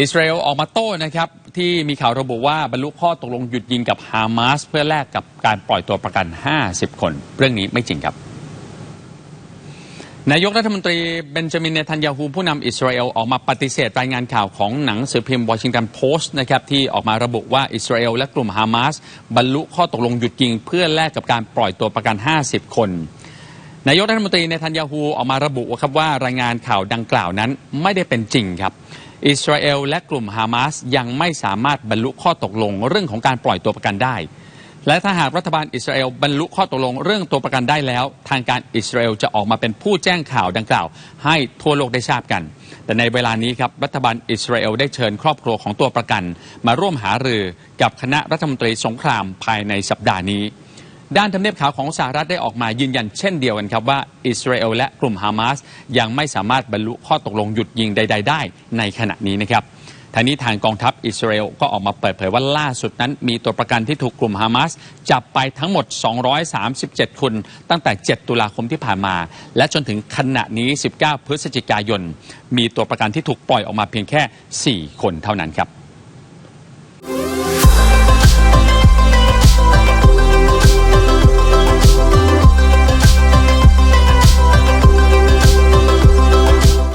อิสราเอลออกมาโต้นะครับที่มีข่าวระบุว่าบรรลุข้อตกลงหยุดยิงกับฮามาสเพื่อแลกกับการปล่อยตัวประกัน 50 คน เรื่องนี้ไม่จริงครับ นายกรัฐมนตรีเบนจามินเนทันยาฮูผู้นำอิสราเอลออกมาปฏิเสธรายงานข่าวของหนังสือพิมพ์วอชิงตันโพสต์นะครับที่ออกมาระบุว่าอิสราเอลและกลุ่มฮามาสบรรลุข้อตกลงหยุดยิง เพื่อแลกกับการปล่อยตัวประกัน 50 คนนายกรัฐมนตรีเนทันยาฮูออกมาระบุว่าครับว่ารายงานข่าวดังกล่าวนั้นไม่ได้เป็นจริงครับ อิสราเอลและกลุ่มฮามาสยังไม่สามารถบรรลุข้อตกลงเรื่องของการปล่อยตัวประกันได้ และถ้าหากรัฐบาลอิสราเอลบรรลุข้อตกลงเรื่องตัวประกันได้แล้ว ทางการอิสราเอลจะออกมาเป็นผู้แจ้งข่าวดังกล่าว ให้ทั่วโลกได้ทราบกัน แต่ในเวลานี้ครับรัฐบาลอิสราเอลได้เชิญครอบครัวของตัวประกัน มาร่วมหารือกับคณะรัฐมนตรีสงครามภายในสัปดาห์นี้ ด้านทำเนียบขาวของสหรัฐได้ออกมายืนยันเช่นเดียวกันครับว่าอิสราเอลและกลุ่มฮามาสยังไม่สามารถบรรลุข้อตกลงหยุดยิงใด ๆ ได้ในขณะนี้นะครับทางนี้ทางกองทัพอิสราเอลก็ออกมาเปิดเผยว่าล่าสุดนั้น มีตัวประกันที่ถูกกลุ่มฮามาสจับไปทั้งหมด 237 คน ตั้งแต่ 7 ตุลาคมที่ผ่านมา และจนถึงขณะนี้ 19 พฤศจิกายน มีตัวประกันที่ถูกปล่อยออกมาเพียงแค่ 4 คนเท่านั้นครับ